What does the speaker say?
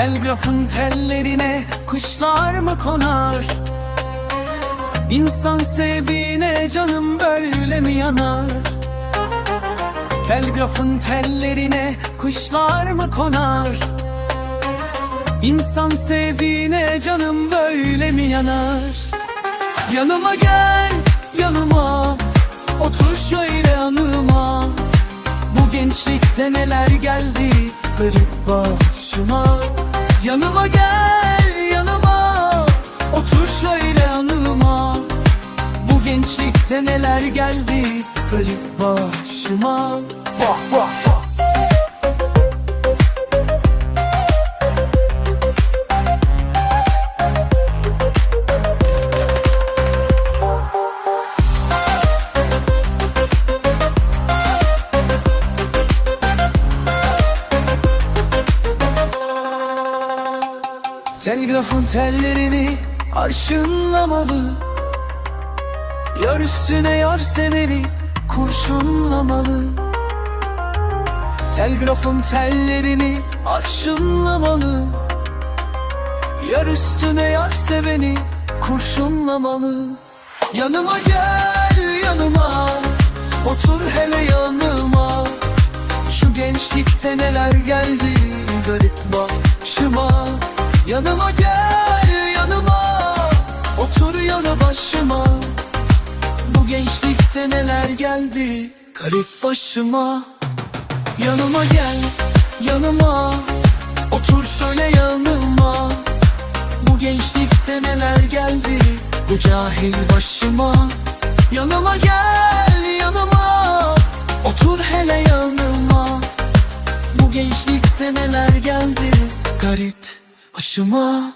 Telgrafın tellerine kuşlar mı konar? İnsan sevdiğine canım böyle mi yanar? Telgrafın tellerine kuşlar mı konar? İnsan sevdiğine canım böyle mi yanar? Yanıma gel, yanıma Otur şöyle yanıma Bu gençlikte neler geldi Garip başıma Yanıma gel, yanıma. Otur şöyle yanıma Bu gençlikte neler geldi Garip başıma. Vah vah vah Telgrafın tellerini arşınlamalı. Yar üstüne yar seveni kurşunlamalı. Telgrafın tellerini arşınlamalı. Yar üstüne yar seveni kurşunlamalı. Yanıma gel yanıma. Otur hele yanıma. Şu gençlikte neler geldi Yanıma gel yanıma. Otur yana başıma. Bu gençlikte neler geldi? Garip başıma. Yanıma gel yanıma. Otur şöyle yanıma. Bu gençlikte neler geldi? Bu cahil başıma. Yanıma gel yanıma. Otur hele yanıma. Bu gençlikte neler geldi? Garip başıma